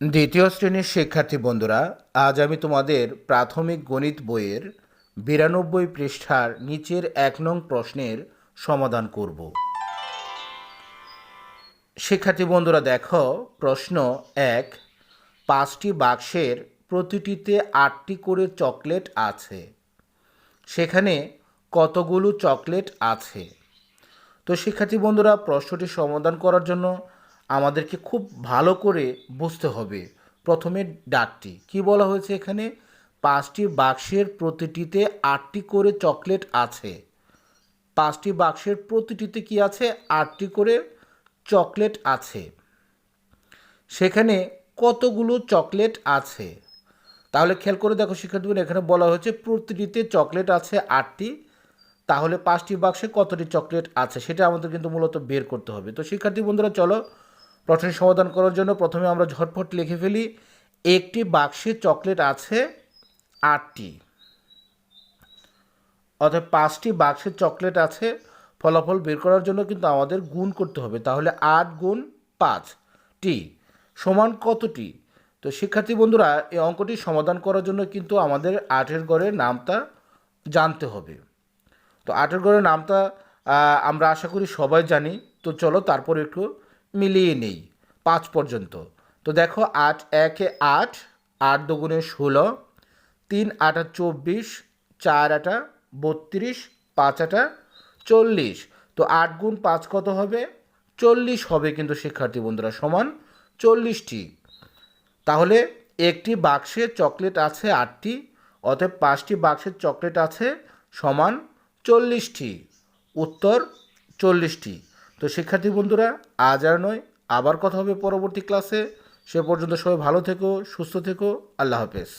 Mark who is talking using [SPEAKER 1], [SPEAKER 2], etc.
[SPEAKER 1] দ্বিতীয় শ্রেণির শিক্ষার্থী বন্ধুরা, আজ আমি তোমাদের প্রাথমিক গণিত বইয়ের বিরানব্বই পৃষ্ঠার নিচের এক নং প্রশ্নের সমাধান করব। শিক্ষার্থী বন্ধুরা, দেখো, প্রশ্ন এক, পাঁচটি বাক্সের প্রতিটিতে আটটি করে চকলেট আছে। সেখানে কতগুলো চকলেট আছে? তো শিক্ষার্থী বন্ধুরা, প্রশ্নটি সমাধান করার জন্য আমাদেরকে খুব ভালো করে বুঝতে হবে। প্রথমে ডাকটি। কি বলা হয়েছে এখানে? পাঁচটি বাক্সের প্রতিটিতে আটটি করে চকলেট আছে। পাঁচটি বাক্সের প্রতিটিতে কি আছে? আটটি করে চকলেট আছে। সেখানে কতগুলো চকলেট আছে? তাহলে খেয়াল করে দেখো শিক্ষার্থীবৃন্দ এখানে বলা হয়েছে প্রতিটিতে চকলেট আছে আটটি। তাহলে পাঁচটি বাক্সে কতটি চকলেট আছে? সেটা আমাদের কিন্তু মূলত বের করতে হবে। তো শিক্ষার্থী বন্ধুরা, চলো প্রশ্নের সমাধান করার জন্য প্রথমে আমরা ঝটফট লিখে ফেলি, একটি বাক্সে চকলেট আছে আটটি। অর্থাৎ পাঁচটি বাক্সে চকলেট আছে, ফলাফল বের করার জন্য কিন্তু আমাদের গুণ করতে হবে। তাহলে আট গুণ পাঁচ টি সমান কতটি? তো শিক্ষার্থী বন্ধুরা, এই অঙ্কটি সমাধান করার জন্য কিন্তু আমাদের আটের গড়ের নামটা জানতে হবে। তো আটের গড়ের নামটা আমরা আশা করি সবাই জানি। তো চলো তারপর একটু মিলিয়ে নেই, পাঁচ পর্যন্ত। তো দেখো আট, একে আট আট দুগুণে ষোলো, তিন আটা চব্বিশ, চার আটা বত্রিশ, পাঁচ আটা চল্লিশ। তো আট গুণ পাঁচ কত হবে? চল্লিশ হবে কিন্তু শিক্ষার্থী বন্ধুরা, সমান চল্লিশটি। তাহলে একটি বাক্সে চকলেট আছে আটটি, অতএব পাঁচটি বাক্সের চকলেট আছে সমান চল্লিশটি। উত্তর চল্লিশটি। তো শিক্ষার্থী বন্ধুরা, আজ আর নয়, আবার কথা হবে পরবর্তী ক্লাসে সে পর্যন্ত সবাই ভালো থেকো, সুস্থ থেকো, আল্লাহ হাফেজ।